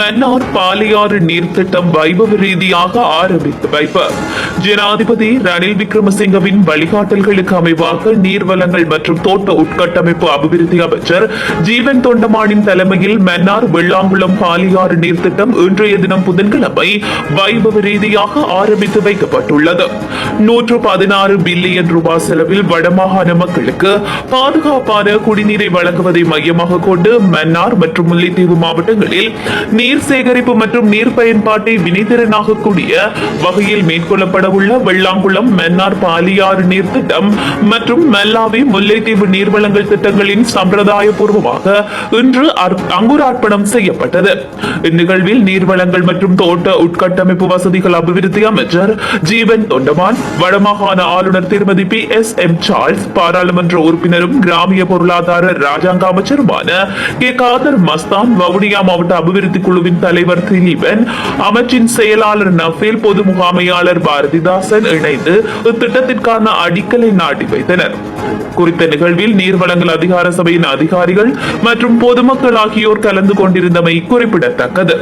மன்னார் பாலியாறு நீர்த்திட்டம் வைபவ ரீதியாக ஆரம்பித்து வைப்பு ஜனாதிபதி ரணில் விக்ரமசிங்கவின் வழிகாட்டல்களுக்கு அமைவாக நீர்வளங்கள் மற்றும் தோட்ட உட்கட்டமைப்பு அபிவிருத்தி அமைச்சர் ஜீவன் தொண்டமானின் தலைமையில் மன்னார் வெள்ளாங்குளம் பாலியாறு நீர்த்திட்டம் இன்றைய தினம் புதன்கிழமை வைபவ ரீதியாக ஆரம்பித்து வைக்கப்பட்டுள்ளது. நூற்று பதினாறு பில்லியன் ரூபாய் செலவில் வடமாகாண மக்களுக்கு பாதுகாப்பான குடிநீரை வழங்குவதை மையமாக கொண்டு மன்னார் மற்றும் முல்லைத்தீவு மாவட்டங்களில் நீர் சேகரிப்பு மற்றும் நீர் பயன்பாட்டை வினைத்திறனாகக்கூடிய வகையில் மேற்கொள்ளப்பட மேற்கொள்ளப்படவுள்ள வெள்ளாங்குளம் மன்னார் பாலியாறு நீர் திட்டம் மற்றும் மல்லாவி முல்லைத்தீவு நீர்வளங்கள் திட்டங்களின் சம்பிரதாயபூர்வமாக இன்று அங்குரார்ப்பணம் செய்யப்பட்டது. இந்நிகழ்வில் நீர்வளங்கள் மற்றும் தோட்ட உட்கட்டமைப்பு வசதிகள் அபிவிருத்தி அமைச்சர் ஜீவன் தொண்டமான் வடமாகாண ஆளுநர் திருமதி பி எஸ் எம் சார்ல்ஸ் பாராளுமன்ற உறுப்பினரும் கிராமிய பொருளாதார ராஜாங்க அமைச்சருமான கே காதர் மஸ்தான் வவுனியா மாவட்ட அபிவிருத்தி குழுவின் தலைவர் திலீபன் அமைச்சின் செயலாளர் நஃபேல் பொது முகாமையாளர் பாரதி ஹரிதாசன் இணைந்து இத்திட்டத்திற்கான அடிக்கலை நாட்டி வைத்தனர். குறித்த நிகழ்வில் நீர்வளங்கள் அதிகார சபையின் அதிகாரிகள் மற்றும் பொதுமக்கள் ஆகியோர் கலந்து கொண்டிருந்தமை குறிப்பிடத்தக்கது.